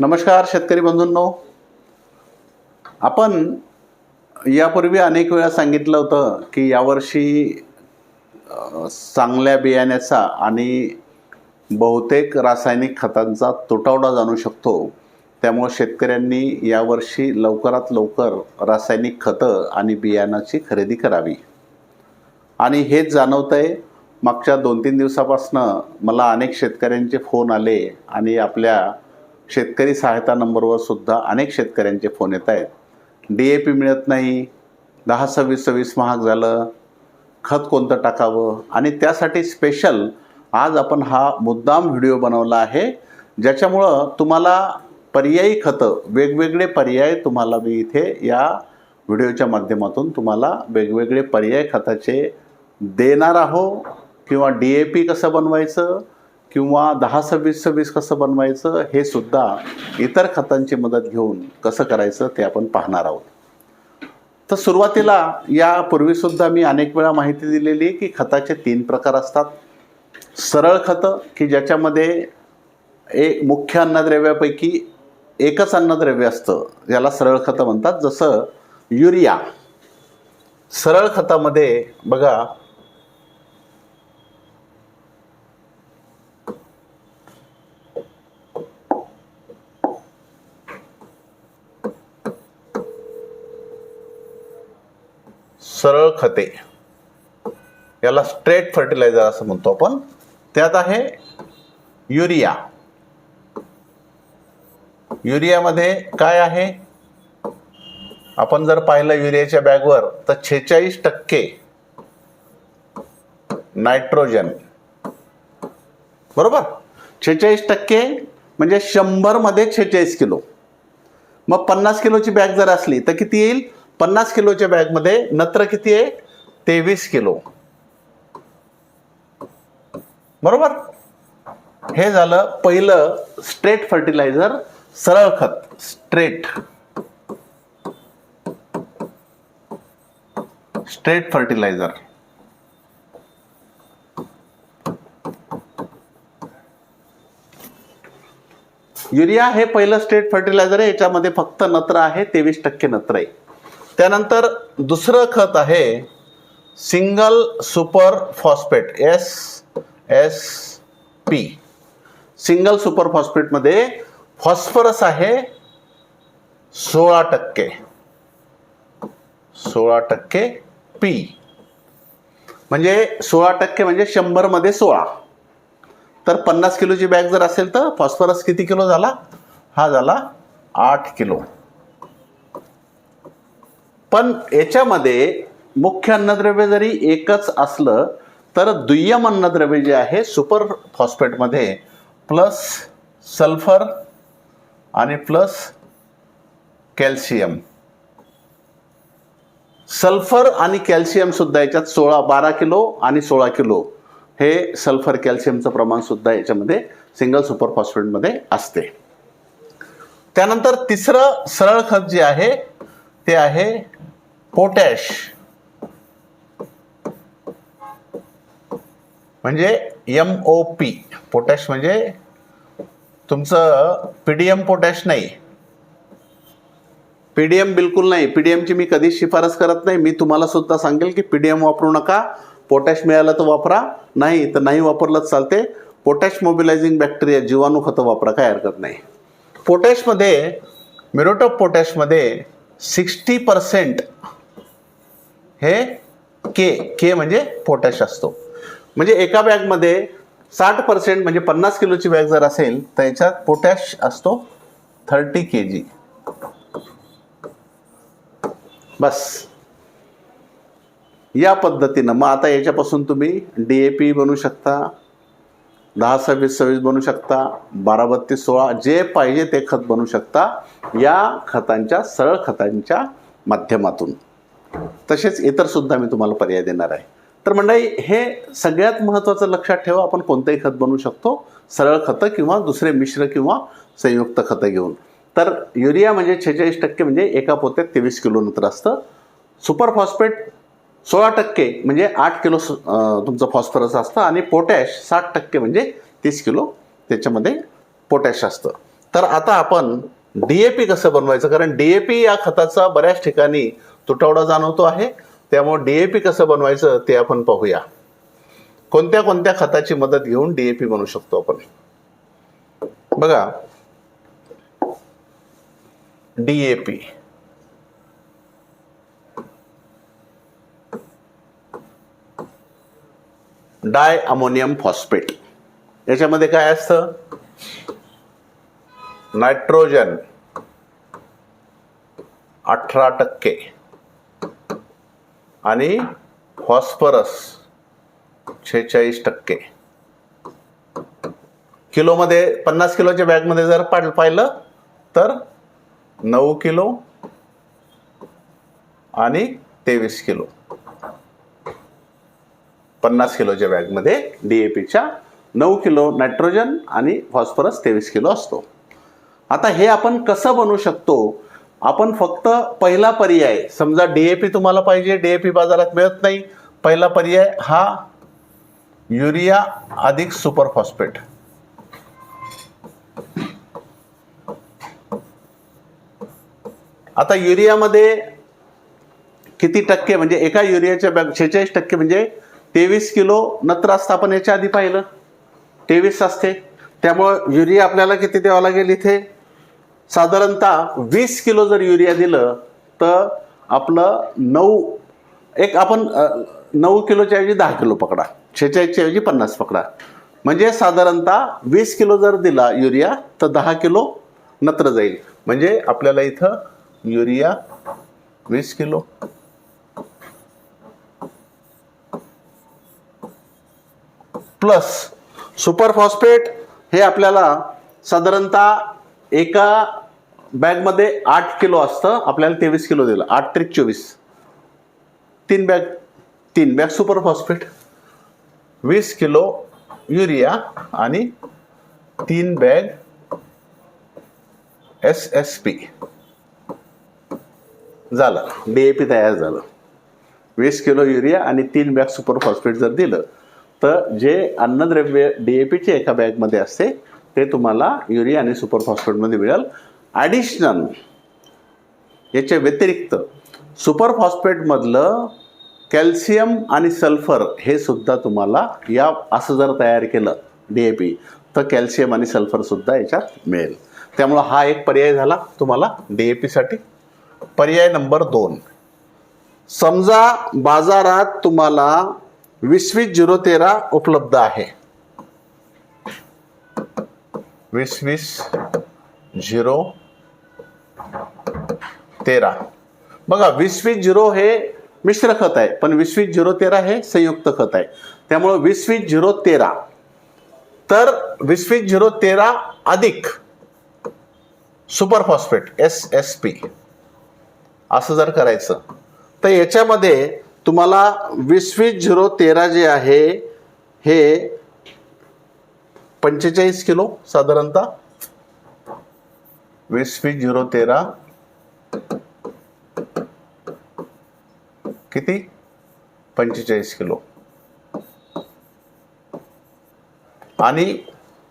नमस्कार शेतकरी बंधूंनो. आपण यापूर्वी अनेक वेळा सांगितलं होतं की यावर्षी चांगल्या बियाण्याचा आणि बहुतेक रासायनिक खतांचा तुटवडा जाणू शकतो. त्यामुळे शेतकऱ्यांनी यावर्षी लवकरात लवकर रासायनिक खतं आणि बियाणाची खरेदी करावी. आणि हेच जाणवतं आहे मागच्या दोन तीन दिवसापासनं मला अनेक शेतकऱ्यांचे फोन आले आणि आपल्या शेतकरी सहायता नंबरवर सुद्धा अनेक शेतकऱ्यांचे फोन येत आहेत. डी ए पी मिळत नाही. दहा सव्वीस सव्वीस महाग झालं. खत कोणतं टाकावं? आणि त्यासाठी स्पेशल आज आपण हा मुद्दाम व्हिडिओ बनवला आहे ज्याच्यामुळं तुम्हाला पर्यायी खतं वेगवेगळे पर्याय तुम्हाला मी इथे या व्हिडिओच्या माध्यमातून तुम्हाला वेगवेगळे पर्याय खताचे देणार आहो किंवा डी ए पी कसं बनवायचं किंवा दहा सव्वीस सव्वीस कसं बनवायचं हे सुद्धा इतर खतांची मदत घेऊन कसं करायचं ते आपण पाहणार आहोत. तर सुरुवातीला यापूर्वीसुद्धा मी अनेक वेळा माहिती दिलेली आहे की खताचे तीन प्रकार असतात. सरळ खतं की ज्याच्यामध्ये एक मुख्य अन्नद्रव्यापैकी एकच अन्नद्रव्य असतं ज्याला सरळ खतं म्हणतात. जसं युरिया. सरळ खतामध्ये बघा सरळ खते. याला स्ट्रेट फर्टिलायझर असं म्हणतो आपण. त्यात आहे युरिया. युरियामध्ये काय आहे? आपण जर पाहिलं युरियाच्या बॅगवर तर छेचाळीस टक्के नायट्रोजन. बरोबर? छेचाळीस टक्के म्हणजे शंभरमध्ये छेचाळीस किलो. मग पन्नास किलोची बॅग जर असली तर किती येईल? पन्नास किलोच्या बॅगमध्ये नत्र किती आहे? तेवीस किलो. बरोबर? हे झालं पहिलं स्ट्रेट फर्टिलायझर सरळ खत. स्ट्रेट स्ट्रेट फर्टिलायझर युरिया हे पहिलं स्ट्रेट फर्टिलायझर आहे. याच्यामध्ये फक्त नत्र आहे. तेवीस टक्के नत्र आहे. त्यानंतर दुसरं खत आहे single super phosphate S S P. Single super फॉस्फेटमध्ये phosphorus आहे सोळा टक्के. सोळा टक्के पी म्हणजे सोळा टक्के म्हणजे शंभरमध्ये सोळा. तर पन्नास किलोची बॅग जर असेल तर फॉस्फरस किती किलो झाला? हा झाला आठ किलो. पण याच्यामध्ये मुख्य अन्नद्रव्य जरी एकच असलं तर दुय्यम अन्नद्रव्य जे आहे सुपर फॉस्फेटमध्ये प्लस सल्फर आणि प्लस कॅल्शियम. सल्फर आणि कॅल्शियम सुद्धा याच्यात सोळा बारा किलो आणि सोळा किलो हे सल्फर कॅल्शियमचं प्रमाण सुद्धा याच्यामध्ये सिंगल सुपर फॉस्फेटमध्ये असते. त्यानंतर तिसरं सरळ खत जे आहे ते आहे पोटॅश. म्हणजे एम ओ पी पोटॅश म्हणजे तुमचं पीडीएम पोटॅश नाही. पीडीएम बिलकुल नाही. पीडीएमची मी कधीच शिफारस करत नाही. मी तुम्हाला सुद्धा सांगेल की पीडीएम वापरू नका. पोटॅश मिळालं तर वापरा. नाही तर नाही वापरलंच चालते. पोटॅश मोबिलायझिंग बॅक्टेरिया जीवाणू खतं वापरा. काय हरकत नाही. पोटॅशमध्ये मिरोटॉप पोटॅशमध्ये सिक्स्टी पर्सेंट हे के के म्हणजे पोटॅश असतो. म्हणजे एका बॅगमध्ये साठ पर्सेंट म्हणजे पन्नास किलोची बॅग जर असेल तर याच्यात पोटॅश असतो थर्टी के जी बस. या पद्धतीनं मग आता याच्यापासून तुम्ही डी ए पी बनवू शकता दहा सव्वीस सव्वीस बनवू शकता बारा बत्तीस सोळा जे पाहिजे ते खत बनवू शकता या खतांच्या सरळ खतांच्या माध्यमातून. तसेच इतर सुद्धा मी तुम्हाला पर्याय देणार आहे. तर मंडळी हे सगळ्यात महत्त्वाचं लक्षात ठेवा आपण कोणतंही खत बनवू शकतो. सरळ खतं किंवा दुसरे मिश्र किंवा संयुक्त खतं घेऊन. तर युरिया म्हणजे छेचाळीस टक्के म्हणजे एका पोत्यात तेवीस किलो नंतर असतं. सुपर फॉस्फेट सोळा टक्के म्हणजे आठ किलो तुमचं फॉस्फरस असतं आणि पोटॅश साठ टक्के म्हणजे तीस किलो त्याच्यामध्ये पोटॅश असतं. तर आता आपण डी ए पी कसं बनवायचं? कारण डी ए पी या खताचा बऱ्याच ठिकाणी तुटवडा जाणवतो आहे. त्यामुळे डीएपी कसं बनवायचं ते आपण पाहूया. कोणत्या कोणत्या खताची मदत घेऊन डीएपी बनवू शकतो आपण? बघा. डीएपी डाय अमोनियम फॉस्फेट याच्यामध्ये काय असतं? नायट्रोजन अठरा टक्के. आणि फॉस्फरस छेचाळीस टक्के. किलोमध्ये पन्नास किलोच्या बॅगमध्ये जर पाड पाहिलं तर नऊ किलो आणि तेवीस किलो. पन्नास किलोच्या बॅगमध्ये डीएपीच्या नऊ किलो नायट्रोजन आणि फॉस्फरस तेवीस किलो असतो. आता हे आपण कसं बनवू शकतो? आपण फक्त पहिला पर्याय समजा डीएपी तुम्हाला पाहिजे डीएपी बाजारात मिळत नाही. पहिला पर्याय हा युरिया अधिक सुपर फॉस्फेट. आता युरियामध्ये किती टक्के म्हणजे एका युरियाच्या बॅग शेहेचाळीस टक्के म्हणजे तेवीस किलो नत्र असतं आपण याच्या आधी पाहिलं. तेवीस असते. त्यामुळं युरिया आपल्याला किती द्यावं लागेल इथे? साधारणतः वीस किलो जर युरिया दिलं तर आपलं नऊ एक आपण नऊ किलोच्या ऐवजी दहा किलो पकडा. शेहेचाळीसच्या ऐवजी पन्नास पकडा. म्हणजे साधारणतः वीस किलो जर दिला युरिया तर दहा किलो नत्र जाईल. म्हणजे आपल्याला इथं युरिया वीस किलो. प्लस सुपर फॉस्फेट हे आपल्याला साधारणतः एका बॅगमध्ये आठ किलो असतं. आपल्याला तेवीस किलो दिलं. आठ त्रिक चोवीस. तीन बॅग तीन बॅग सुपर फॉस्फेट वीस किलो युरिया आणि तीन बॅग एस एस पी झालं. डी ए पी तयार झालं. वीस किलो युरिया आणि तीन बॅग सुपर फॉस्फेट जर दिलं तर जे अन्नद्रव्य डी ए पीचे एका बॅगमध्ये असते ते तुम्हाला युरिया आणि सुपर फॉस्फेटमध्ये मिळेल. ॲडिशनल याच्या व्यतिरिक्त सुपर फॉस्फेटमधलं कॅल्शियम आणि सल्फर हे सुद्धा तुम्हाला या असं जर तयार केलं डी ए पी तर कॅल्शियम आणि सल्फरसुद्धा याच्यात मिळेल. त्यामुळं हा एक पर्याय झाला तुम्हाला डी ए पीसाठी पर्याय नंबर दोन. समजा बाजारात तुम्हाला वीस वीस झिरो तेरा उपलब्ध आहे. वीस वीस झिरो तेरा. बघा वीस वीस झिरो हे मिश्र खत आहे पण वीस वीस झिरो तेरा हे संयुक्त खत आहे. त्यामुळं वीस वीस झिरो तेरा. तर वीस वीस झिरो तेरा अधिक super phosphate S S P असं जर करायचं तर याच्यामध्ये तुम्हाला वीस वीस झिरो तेरा जे आहे हे पंचेचाळीस किलो साधारणतः. वीस वीस झिरो तेरा. किती? पंचेचाळीस किलो. आणि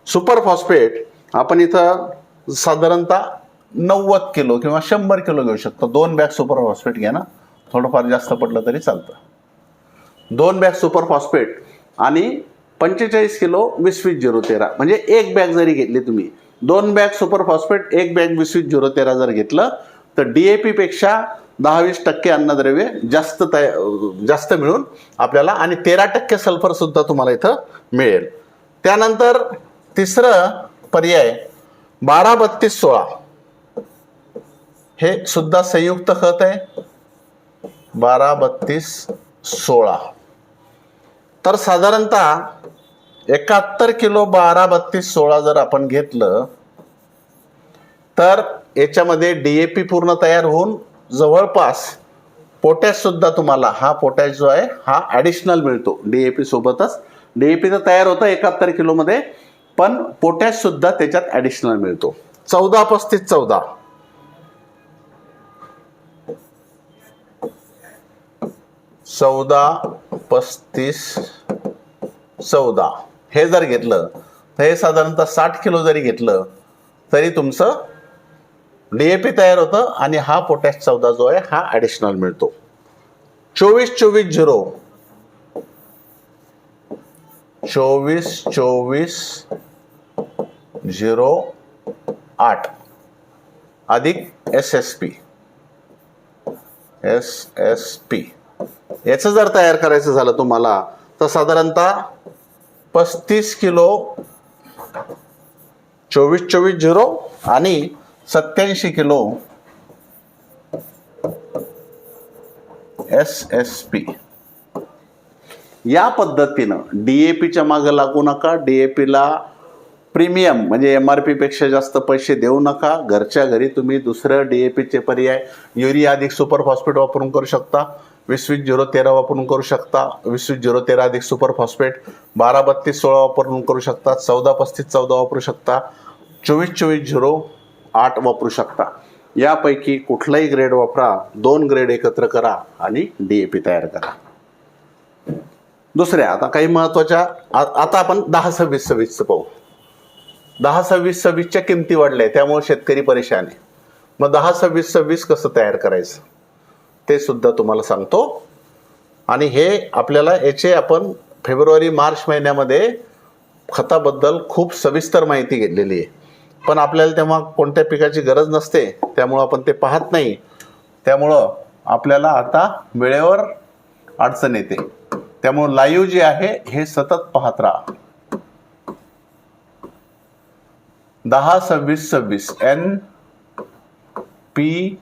सुपर फॉस्फेट आपण इथं साधारणतः नव्वद किलो किंवा शंभर किलो घेऊ शकतो. दोन बॅग सुपर फॉस्फेट घ्या ना. थोडंफार जास्त पडलं तरी चालतं. दोन बॅग सुपर फॉस्फेट आणि पंचेचाळीस किलो वीस वीस झिरो तेरा. म्हणजे एक बॅग जरी घेतली तुम्ही दोन बॅग सुपर फॉस्फेट एक बॅग वीस वीस झिरो तेरा जर घेतलं तर डी ए पेक्षा दहा वीस टक्के अन्नद्रव्य जास्त तय जास्त मिळून आपल्याला आणि तेरा टक्के सल्फरसुद्धा तुम्हाला इथं मिळेल. त्यानंतर तिसरं पर्याय बारा बत्तीस सोळा. हे सुद्धा संयुक्त खत आहे. बारा बत्तीस सोळा. तर साधारणतः एकाहत्तर किलो बारा बत्तीस सोळा जर आपण घेतलं तर याच्यामध्ये डी ए पी पूर्ण तयार होऊन जवळपास पोटॅशसुद्धा तुम्हाला हा पोटॅश जो आहे हा ॲडिशनल मिळतो डी ए पी सोबतच. डी ए पी तर तयार होतं एकाहत्तर किलोमध्ये पण पोटॅशसुद्धा त्याच्यात ॲडिशनल मिळतो. चौदा पस्तीस चौदा. चौदा पस्तीस चौदा. हे जर घेतलं तर हे साधारणतः साठ किलो जरी घेतलं तरी तुमचं डी ए पी तयार होतं आणि हा पोटॅश चौदा जो आहे हा ॲडिशनल मिळतो. चोवीस चोवीस झिरो. चोवीस चोवीस झिरो आठ. अधिक S S P S S P याचं जर तयार करायचं झालं तुम्हाला तर साधारणतः पस्तीस किलो चोवीस चोवीस झिरो आणि सत्याऐंशी किलो एस एस पी या पद्धतीनं डी ए पीच्या मागं लागू नका डी ए पीला प्रीमियम म्हणजे एम आरपेक्षा जास्त पैसे देऊ नका. घरच्या घरी तुम्ही दुसरं डी ए पीचे पर्याय युरिया अधिक सुपर फॉस्फेट वापरून करू शकता. वीस वीस झिरो तेरा वापरून करू शकता. वीस वीस झिरो तेरा अधिक सुपर फॉस्फेट. बारा बत्तीस सोळा वापरून करू शकता. चौदा पस्तीस चौदा वापरू शकता. चोवीस चोवीस झिरो आठ वापरू शकता. यापैकी कुठलाही ग्रेड वापरा. दोन ग्रेड एकत्र करा आणि डी ए पी तयार करा. दुसऱ्या आता काही महत्त्वाच्या आ- आता आपण दहा सव्वीस सव्वीसचं पाहू. दहा सव्वीस सव्वीसच्या किमती वाढल्या त्यामुळे शेतकरी परेशान आहे. मग दहा सव्वीस सव्वीस कसं तयार करायचं? ते सुद्धा तुम्हाला सांगतो. आणि हे आपल्याला याचे आपण फेब्रुवारी मार्च महिन्यामध्ये खताबद्दल खूप सविस्तर माहिती घेतलेली आहे. पण आपल्याला तेव्हा कोणत्या पिकाची गरज नसते त्यामुळं आपण ते पाहत नाही. त्यामुळं आपल्याला आता वेळेवर अडचण येते. त्यामुळं लाईव्ह जे आहे हे सतत पाहत राहा. दहा सव्वीस सव्वीस एन पी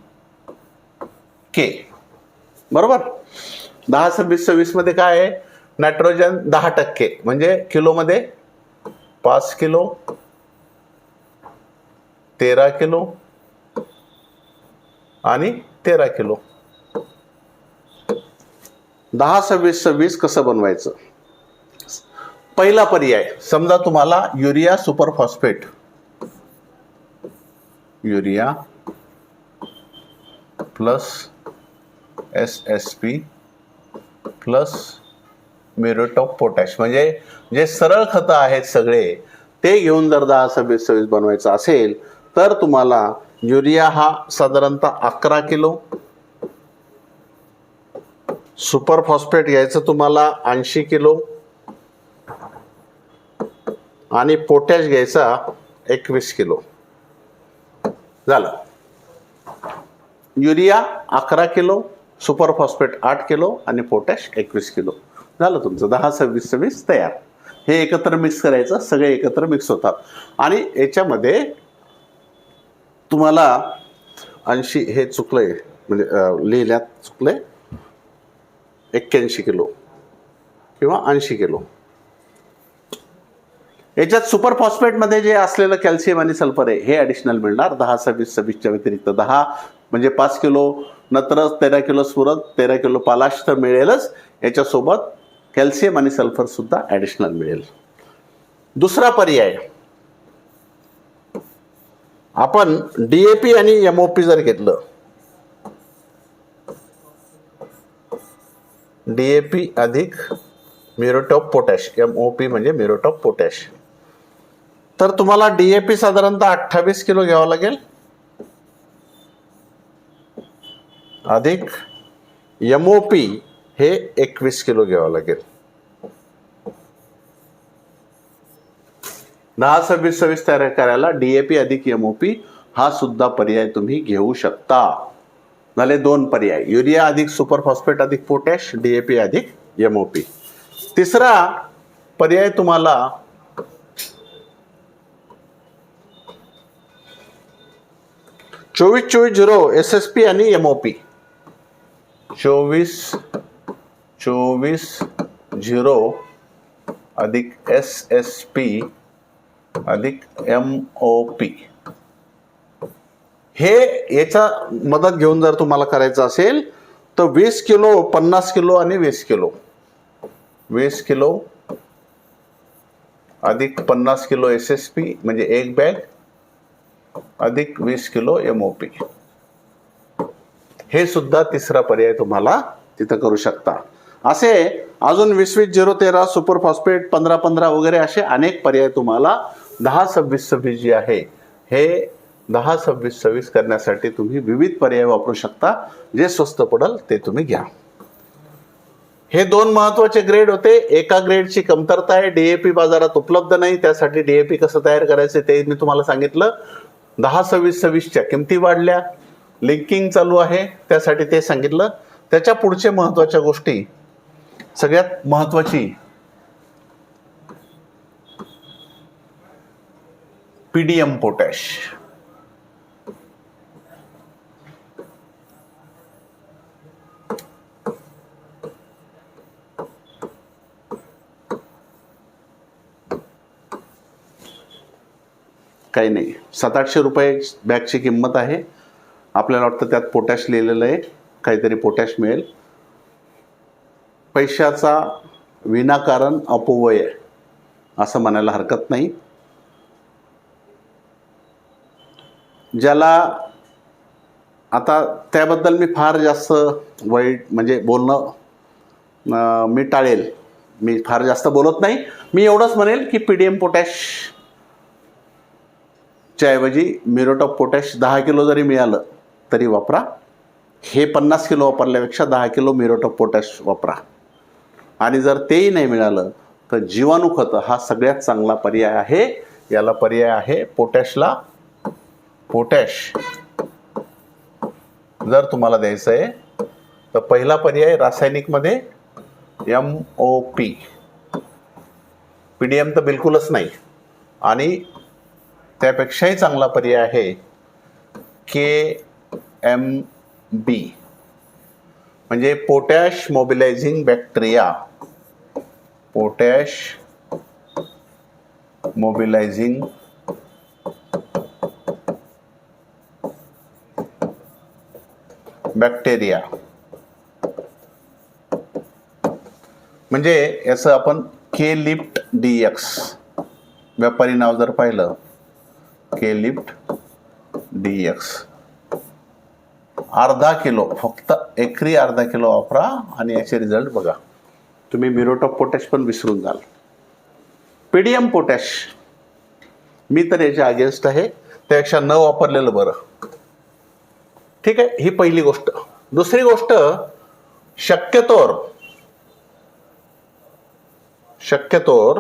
के. बरोबर? दहा सव्वीस सव्वीसमध्ये काय आहे? नायट्रोजन दहा टक्के. म्हणजे किलोमध्ये पाच किलो तेरा किलो आणि तेरा किलो. दहा सव्वीस सव्वीस कसं बनवायचं? पहिला पर्याय समजा तुम्हाला urea super phosphate urea plus S S P plus muriate of potash म्हणजे जे सरळ खतं आहेत सगळे ते घेऊन जर दहा सव्वीस सव्वीस बनवायचं असेल तर तुम्हाला युरिया हा साधारणतः अकरा किलो सुपर फॉस्फेट घ्यायचं तुम्हाला ऐंशी किलो आणि पोटॅश घ्यायचा एकवीस किलो. झालं. युरिया अकरा किलो सुपर फॉस्फेट आठ किलो आणि पोटॅश एकवीस किलो. झालं तुमचं. दहा सव्वीस सव्वीस तयार. हे एकत्र मिक्स करायचं सगळे एकत्र मिक्स होतात. आणि याच्यामध्ये तुम्हाला ऐंशी हे चुकलंय म्हणजे लिहिल्यात चुकलंय एक्क्याऐंशी किलो किंवा ऐंशी किलो. याच्यात सुपर फॉस्फेटमध्ये जे असलेलं कॅल्शियम आणि सल्फर आहे हे ॲडिशनल मिळणार. दहा सव्वीस सव्वीसच्या व्यतिरिक्त दहा म्हणजे पाच किलो नत्र तेरा किलो सुरत तेरा किलो पालाश तर मिळेलच. याच्यासोबत कॅल्शियम आणि सल्फर सुद्धा ॲडिशनल मिळेल. दुसरा पर्याय. आपण डीएपी आणि एमओपी जर घेतलं. डीएपी अधिक muriate of potash M O P म्हणजे म्युरेट ऑफ पोटॅश. तर तुम्हाला डीएपी साधारणतः अठ्ठावीस किलो घ्यावं लागेल. अधिक एम ओ पी हे एकवीस किलो घ्यावं लागेल. दहा सव्वीस सव्वीस तयार करायला डीएपी अधिक एम ओ पी हा सुद्धा पर्याय तुम्ही घेऊ शकता. झाले दोन पर्याय. युरिया अधिक सुपर फॉस्फेट अधिक पोटॅश डीएपी अधिक एमओपी तिसरा पर्याय तुम्हाला चोवीस चोवीस झिरो एस एस पी आणि एमओपी चोवीस चोवीस झिरो अधिक एस एस पी अधिक एम ओ पी. हे याचा मदत घेऊन जर तुम्हाला करायचं असेल तर वीस किलो पन्नास किलो आणि वीस किलो. वीस किलो अधिक पन्नास किलो एस एस पी म्हणजे एक बॅग अधिक वीस किलो एम ओ पी. हे सुद्धा तिसरा पर्याय तुम्हाला तिथं करू शकता. असे अजून वीस वीस झिरो तेरा सुपर फॉस्फेट पंधरा पंधरा वगैरे असे अनेक पर्याय तुम्हाला दहा सव्वीस सव्वीस जी आहे हे दहा सव्वीस सव्वीस करण्यासाठी तुम्ही विविध पर्याय वापरू शकता. जे स्वस्त पडेल ते तुम्ही घ्या. हे दोन महत्त्वाचे ग्रेड होते. एका ग्रेडची कमतरता आहे. डीएपी बाजारात उपलब्ध नाही. त्यासाठी डीएपी कसं तयार करायचं ते मी तुम्हाला सांगितलं. दहा सव्वीस सव्वीसच्या किमती वाढल्या. लिंकिंग चालू आहे त्यासाठी ते सांगितलं. त्याच्या पुढचे महत्त्वाच्या गोष्टी सगळ्यात महत्वाची. पीडीएम पोटॅश काही नाही. सात आठशे रुपये बॅगची किंमत आहे. आपल्याला वाटतं त्यात पोटॅश लिहिलेलं आहे काहीतरी पोटॅश मिळेल. पैशाचा विनाकारण अपव्यय असं म्हणायला हरकत नाही. ज्याला आता त्याबद्दल मी फार जास्त वाईट म्हणजे बोलणं मी टाळेल. मी फार जास्त बोलत नाही. मी एवढंच म्हणेल की पी डी एम पोटॅश च्या ऐवजी मिरोट ऑफ पोटॅश दहा किलो जरी मिळालं तरी वापरा. हे पन्नास किलो वापरल्यापेक्षा दहा किलो मिरोटो पोटॅश वापरा. आणि जर तेही नाही मिळालं तर जीवाणू खत हा सगळ्यात चांगला पर्याय आहे. याला पर्याय आहे पोटॅशला पोटॅश. जर तुम्हाला द्यायचं आहे तर पहिला पर्याय रासायनिकमध्ये M O P. P D M तर बिलकुलच नाही. आणि त्यापेक्षाही चांगला पर्याय आहे के एम बी म्हणजे potash mobilising bacteria potash mobilising bacteria म्हणजे याचं आपण के लिफ्ट डी एक्स व्यापारी नाव जर पाहिलं के लिफ्ट डी एक्स अर्धा किलो फक्त एकरी अर्धा किलो वापरा आणि याचे रिझल्ट बघा. तुम्ही मिरोट ऑफ पोटॅश पण विसरून जाल. पीडीएम पोटॅश मी तर याच्या अगेन्स्ट आहे. त्यापेक्षा न वापरलेलं बरं. ठीक आहे? ही पहिली गोष्ट. दुसरी गोष्ट शक्यतोर. शक्यतोर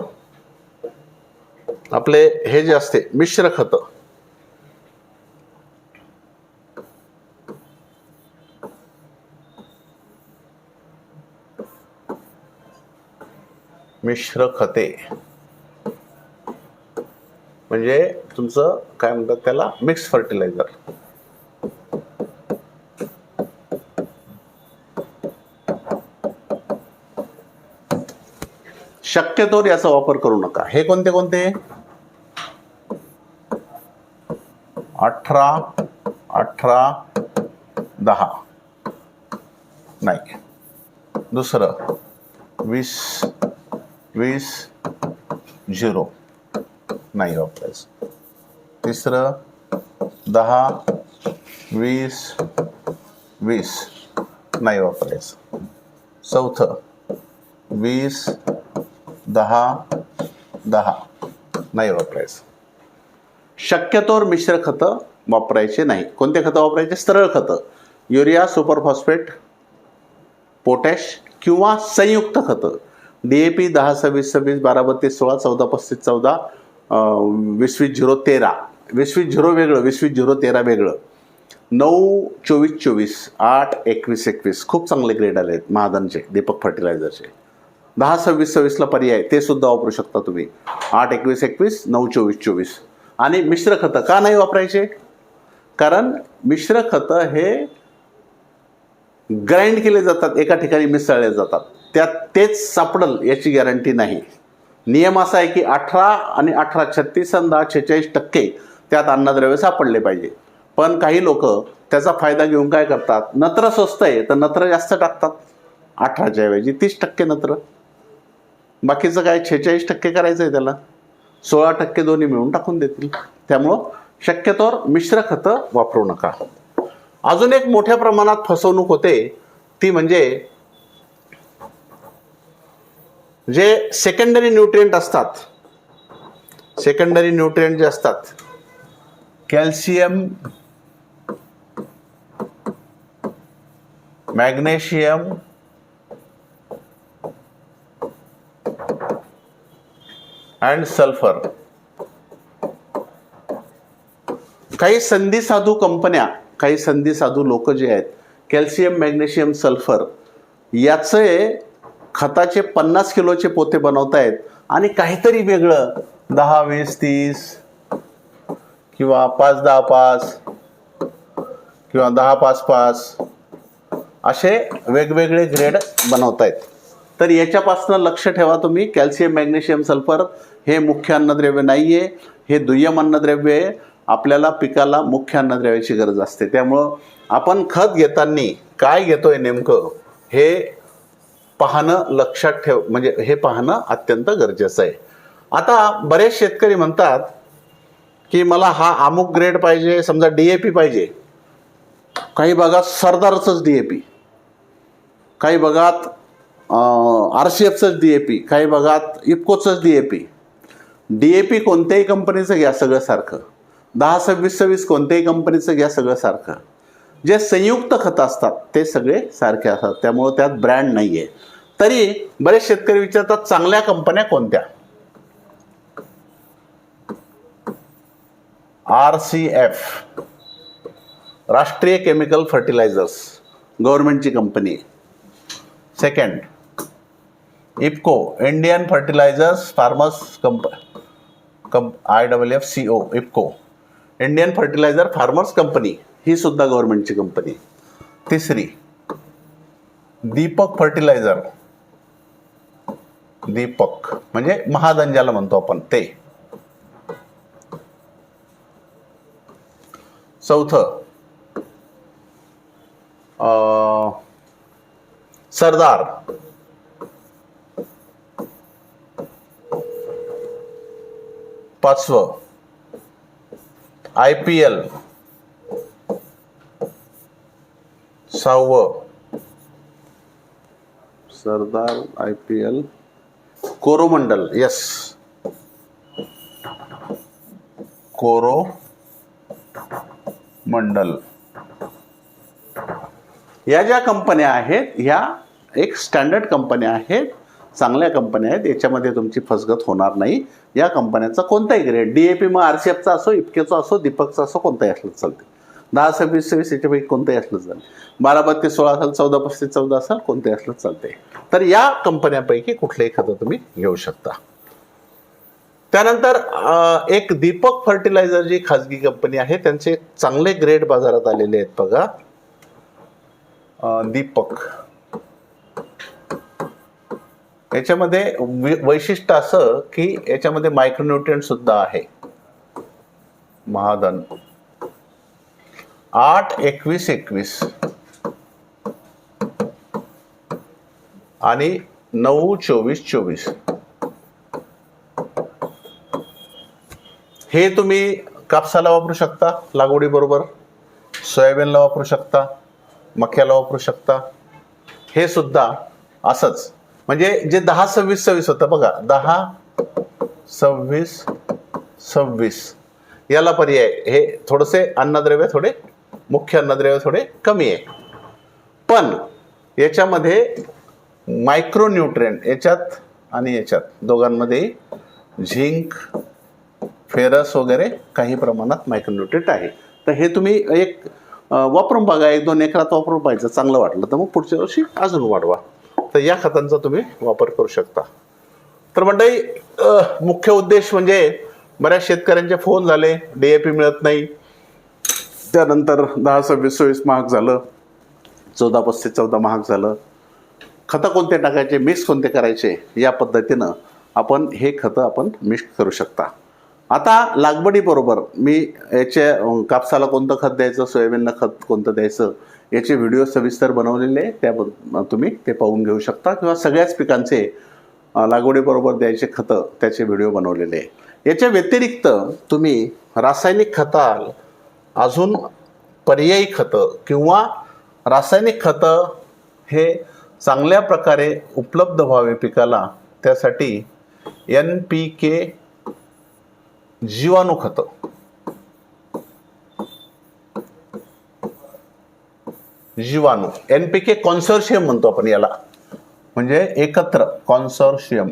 आपले हे जे असते मिश्र खत. मिश्र खते म्हणजे तुमचं काय म्हणतात त्याला? Mix fertiliser. शक्यतोवर याचा वापर करू नका. हे कोणते कोणते? अठरा अठरा दहा. नाही. दुसरं. वीस वीस झिरो. नाही वापरायचं. तिसरं दहा वीस वीस. नाही वापरायचं. चौथं वीस दहा दहा. नाही वापरायचं. शक्यतोवर मिश्र खतं वापरायचे नाही. कोणते खतं वापरायचे? सरळ खतं. युरिया सुपर फॉस्फेट पोटॅश किंवा संयुक्त खतं. डी ए पी दहा सव्वीस सव्वीस बारा बत्तीस सोळा चौदा पस्तीस चौदा वीसवीस झिरो तेरा. वीसवीस झिरो वेगळं वीसवीस झिरो तेरा वेगळं. नऊ चोवीस चोवीस आठ एकवीस एकवीस. खूप चांगले ग्रेड आले आहेत महादनचे दीपक फर्टिलायझरचे दहा सव्वीस सव्वीसला पर्याय ते सुद्धा वापरू शकता तुम्ही. आठ एकवीस एकवीस नऊ चोवीस चोवीस. आणि मिश्र खतं का नाही वापरायचे? कारण मिश्र खतं हे ग्राइंड केले जातात एका ठिकाणी मिसळले जातात. त्यात तेच सापडल याची गॅरंटी नाही. नियम असा आहे की अठरा आणि अठरा छत्तीस आणि दहा छेचाळीस टक्के त्यात अन्नद्रव्य सापडले पाहिजे. पण काही लोक त्याचा फायदा घेऊन काय करतात? नत्र स्वस्त आहे तर नत्र जास्त टाकतात. अठराच्या ऐवजी तीस टक्के नत्र. बाकीचं काय छेचाळीस टक्के करायचं आहे त्याला? सोळा टक्के दोन्ही मिळून टाकून देतील. त्यामुळं शक्यतोवर मिश्र खतं वापरू नका. अजून एक मोठ्या प्रमाणात फसवणूक होते ती म्हणजे जे सेकंडरी न्यूट्रिएंट असतात सेकंडरी न्यूट्रिएंट जे असतात कॅल्शियम मॅग्नेशियम अँड सल्फर काही संधी साधू कंपन्या काही संधी साधू लोक जे आहेत कॅल्शियम मॅग्नेशियम सल्फर याचे खताचे पन्नास किलोचे पोते बनवतायत. आणि काहीतरी वेगळं. दहा वीस तीस किंवा पाच दहा पाच किंवा दहा पाच पाच असे वेगवेगळे ग्रेड बनवतायत. तर याच्यापासून लक्ष ठेवा तुम्ही. कॅल्शियम मॅग्नेशियम सल्फर हे मुख्य अन्नद्रव्य नाही आहे हे दुय्यम अन्नद्रव्य आहे. आपल्याला पिकाला मुख्य अन्नद्रव्याची गरज असते. त्यामुळं आपण खत घेताना काय घेतोय नेमकं? हे पाहणं लक्षात ठेव म्हणजे हे पाहणं अत्यंत गरजेचं आहे. आता बरेच शेतकरी म्हणतात की मला हा अमुक ग्रेड पाहिजे समजा डी ए पी पाहिजे. काही भागात सरदारचंच डी ए पी काही भागात आर सी एफचंच डी ए पी काही भागात इफकोचंच D A P D A P कोणत्याही कंपनीचं घ्या सगळं सारखं. दहा सव्वीस सव्वीस कोणत्याही कंपनीचं घ्या सगळं सारखं. जे संयुक्त खतं असतात ते सगळे सारखे असतात. त्यामुळं त्यात ब्रँड नाही आहे तरी बरेच शेतकरी विचारतात चांगल्या कंपन्या कोणत्या? R C F Rashtriya chemical fertilisers गव्हर्नमेंटची company second IFFCO Indian fertilisers farmers comp comp I double F C O IFFCO Indian fertiliser farmers company ही सुद्धा गव्हर्नमेंटची कंपनी तिसरी दीपक फर्टिलायझर दीपक म्हणजे महादन ज्याला म्हणतो आपण ते. चौथ सरदार. पाचवं आय पी एल. सहावं. Sardar I P L Coromandel yes Coromandel या ज्या कंपन्या आहेत ह्या एक स्टँडर्ड कंपन्या आहेत चांगल्या कंपन्या आहेत याच्यामध्ये तुमची फसगत होणार नाही. या कंपन्यांचा कोणताही ग्रेड डी ए पी मग आर सी एफचा असो इफकेचा असो दीपकचा असो कोणताही असलं चालते दहा सव्वीस सव्वीस याच्यापैकी कोणतंही असलं चालेल. बारा बत्तीस सोळा असेल चौदा पस्तीस चौदा असेल कोणतंही असलं चालते तर या कंपन्यांपैकी कुठलंही एखादं तुम्ही घेऊ शकता. त्यानंतर एक दीपक फर्टिलायझर जी खाजगी कंपनी आहे त्यांचे चांगले ग्रेड बाजारात आलेले आहेत बघा. दीपक. याच्यामध्ये वैशिष्ट्य असं की याच्यामध्ये मायक्रोन्युट्रियन सुद्धा आहे. महाधन. आठ एकवीस एकवीस. आणि नऊ चोवीस चोवीस. हे तुम्ही कापसाला वापरू शकता लागवडीबरोबर. सोयाबीनला वापरू शकता मक्याला वापरू शकता. हे सुद्धा असंच. म्हणजे जे दहा सव्वीस सव्वीस होतं बघा. दहा सव्वीस सव्वीस. याला पर्याय. हे थोडेसे अन्नद्रव्य थोडे मुख्य अन्नद्रव्य थोडे कमी आहे. पण याच्यामध्ये मायक्रोन्यूट्रिएंट याच्यात आणि याच्यात दोघांमध्ये झिंक फेरस वगैरे काही प्रमाणात मायक्रोन्यूट्रिएंट आहे. तर हे तुम्ही एक वापरून बघा. एक दोन एकरात वापरून पाहिजे चांगलं वाटलं तर मग पुढच्या वर्षी अजून वाढवा. तर या खतांचा तुम्ही वापर करू शकता. तर मंडळी मुख्य उद्देश म्हणजे बऱ्याच शेतकऱ्यांचे फोन झाले. डी ए पी मिळत नाही. त्यानंतर दहा सव्वीस सव्वीस महाग झालं चौदा पस्तीस चौदा महाग झालं. खतं कोणते टाकायचे मिक्स कोणते करायचे या पद्धतीनं आपण हे खतं आपण मिक्स करू शकता. आता लागवडीबरोबर मी याचे कापसाला कोणतं खत द्यायचं सोयाबीनला खत कोणतं द्यायचं याचे व्हिडिओ सविस्तर बनवलेले आहे. त्या तुम्ही ते पाहून घेऊ शकता किंवा सगळ्याच पिकांचे लागवडीबरोबर द्यायचे खतं त्याचे व्हिडिओ बनवलेले आहे. याच्या व्यतिरिक्त तुम्ही रासायनिक खताल अजून पर्यायी खतं किंवा रासायनिक खतं हे चांगल्या प्रकारे उपलब्ध व्हावे पिकाला त्यासाठी एन पी के जीवाणू खतं. जीवाणू. एन पी के कॉन्सर्शियम म्हणतो आपण याला. म्हणजे एकत्र कॉन्सर्शियम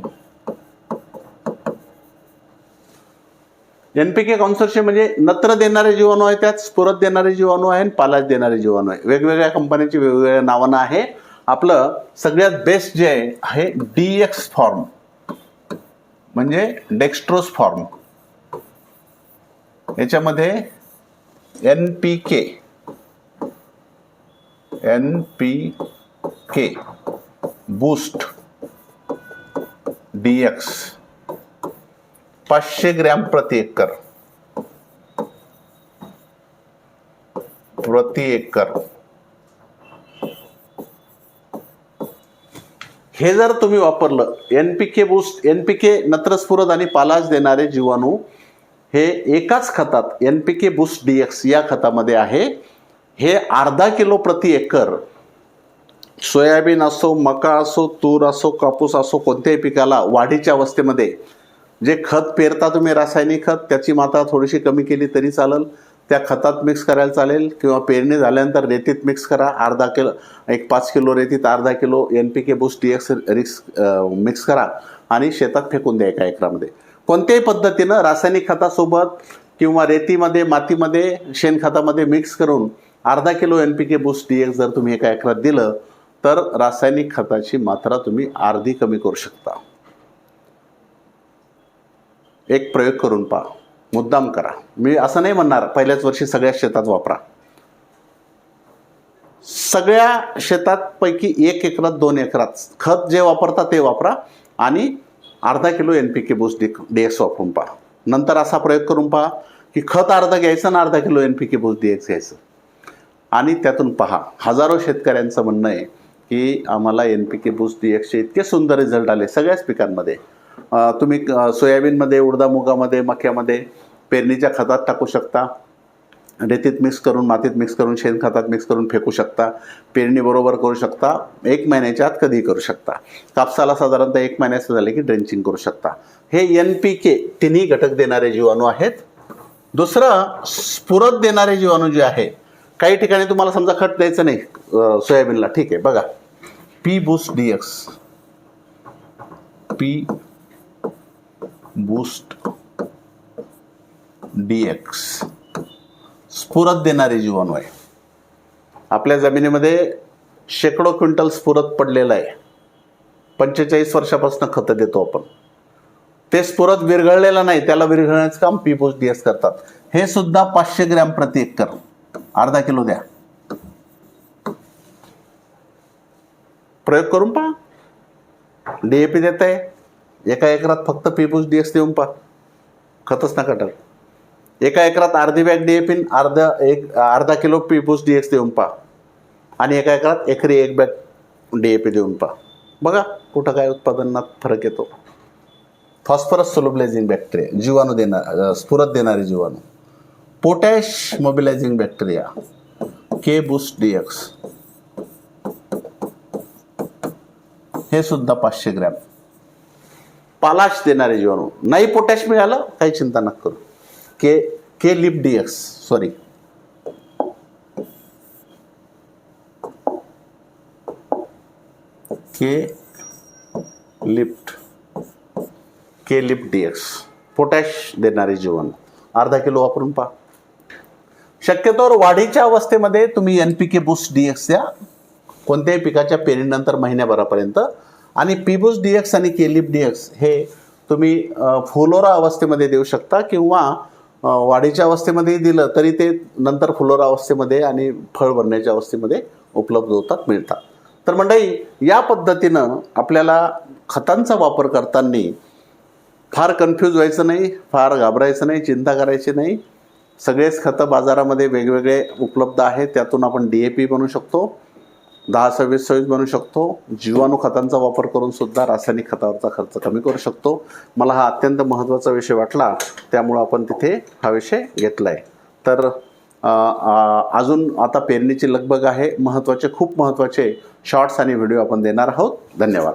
एनपीके कॉन्सर्शियम म्हणजे नत्र देणारे जीवाणू आहे त्यात स्फुरत देणारे जीवाणू आहे आणि पालाज देणारे जीवाणू आहे. वेगवेगळ्या कंपन्यांची वेगवेगळ्या नावानं आहे. आपलं सगळ्यात बेस्ट जे आहे डीएक्स डी एक्स फॉर्म म्हणजे डेक्स्ट्रोस फॉर्म याच्यामध्ये N P K N P K boost D X पाचशे ग्रॅम प्रति एकर. प्रति एकर. हे जर तुम्ही वापरलं N P K boost N P K नत्रस्फुरद आणि पालाज देणारे जीवाणू हे एकाच खतात N P K boost D X या खतामध्ये आहे. हे अर्धा किलो प्रति एकर. सोयाबीन असो मका असो तूर असो कापूस असो कोणत्याही पिकाला वाढीच्या अवस्थेमध्ये जे खत पेरता तुम्ही रासायनिक खत त्याची मात्रा थोडीशी कमी केली तरी चालेल. त्या खतात मिक्स करायला चालेल किंवा पेरणी झाल्यानंतर रेतीत मिक्स करा. अर्धा किलो एक पाच किलो रेतीत अर्धा kilo N P K boost D X रिक्स मिक्स करा आणि शेतात फेकून द्या एका एकरामध्ये. कोणत्याही पद्धतीनं रासायनिक खतासोबत किंवा रेतीमध्ये मातीमध्ये शेणखतामध्ये मिक्स करून अर्धा kilo N P K boost D X जर तुम्ही एका एकरात दिलं तर रासायनिक खताची मात्रा तुम्ही अर्धी कमी करू शकता. एक प्रयोग करून पहा. मुद्दाम करा. मी असं नाही म्हणणार पहिल्याच वर्षी सगळ्या शेतात वापरा. सगळ्या शेतात पैकी एक एकरात दोन एकरात खत जे वापरता ते वापरा आणि अर्धा kilo N P K boost D D X वापरून पहा. नंतर असा प्रयोग करून पहा की खत अर्धा घ्यायचं आणि अर्धा kilo N P K boost D X घ्यायचं. आणि त्यातून पहा हजारो शेतकऱ्यांचं म्हणणं आहे की आम्हाला N P K boost D एक्सचे इतके सुंदर रिझल्ट आले सगळ्याच पिकांमध्ये. तुम्ही सोयाबीनमध्ये उडदा मुगामध्ये मक्यामध्ये पेरणीच्या खतात टाकू शकता. रेतीत मिक्स करून मातीत मिक्स करून शेणखतात मिक्स करून फेकू शकता. पेरणीबरोबर करू शकता. एक महिन्याच्या आत कधीही करू शकता. कापसाला साधारणतः एक महिन्याचं झाले की ड्रेंचिंग करू शकता. हे एन पी के तिन्ही घटक देणारे जीवाणू आहेत. दुसरं स्फुरत देणारे जीवाणू जे आहे काही ठिकाणी तुम्हाला समजा खत द्यायचं नाही सोयाबीनला. ठीक आहे बघा. P boost D X P boost D X स्फुरत देणारे जीवाणू आहे. आपल्या जमिनीमध्ये शेकडो क्विंटल स्फुरत पडलेलं आहे. पंचेचाळीस वर्षापासून खतं देतो आपण. ते स्फुरत विरघळलेलं नाही त्याला विरघळण्याचं काम पीपोस डी एस करतात. हे सुद्धा पाचशे ग्रॅम प्रति एकर. अर्धा किलो द्या. प्रयोग करून पहा. डीएपी देत आहे एका एकरात फक्त पीपुस डी एस देऊन पा खतच नका टाक. एका एकरात अर्धी बॅग डी ए पिन अर्धा एक अर्धा किलो पीपुस डी एक्स देऊन पा आणि एका एकरात एकरी एक बॅग डी ए पी देऊन पहा. बघा कुठं काय उत्पादनात फरक येतो. फॉस्फरस सोलोबलायझिंग बॅक्टेरिया जीवाणू देणार स्फुरत देणारे जीवाणू. Potash mobilizing bacteria K boost D X हे सुद्धा पाचशे ग्रॅम. पालाश देणारे जीवाणू. नाही पोटॅश मिळालं काही चिंता न करू. K K lip D X sorry K lift K lip D X potash देणारे जीवन अर्धा किलो वापरून पहा. शक्यतोवर वाढीच्या अवस्थेमध्ये तुम्ही N P K boost D X द्या. कोणत्याही पिकाच्या पेरणीनंतर महिन्याभरापर्यंत आणि पिबुस डीएक्स डी एक्स आणि केलिप डीएक्स डी एक्स हे तुम्ही फुलोरा अवस्थेमध्ये देऊ शकता किंवा वाढीच्या अवस्थेमध्येही दिलं तरी ते नंतर फुलोरा अवस्थेमध्ये आणि फळ भरण्याच्या अवस्थेमध्ये उपलब्ध होतात मिळतात. तर मंडळी या पद्धतीनं आपल्याला खतांचा वापर करताना फार कन्फ्यूज व्हायचं नाही फार घाबरायचं नाही चिंता करायची नाही. सगळेच खतं बाजारामध्ये वेगवेगळे उपलब्ध आहेत त्यातून आपण डी ए पी बनवू शकतो. दहा सव्वीस सव्वीस बनवू शकतो. जीवाणू खतांचा वापर करून सुद्धा रासायनिक खतावरचा खर्च कमी करू शकतो. मला हा अत्यंत महत्त्वाचा विषय वाटला त्यामुळं आपण तिथे हा विषय घेतला आहे तर अजून आता पेरणीची लगबग आहे. महत्त्वाचे खूप महत्त्वाचे शॉर्ट्स आणि व्हिडिओ आपण देणार आहोत. धन्यवाद.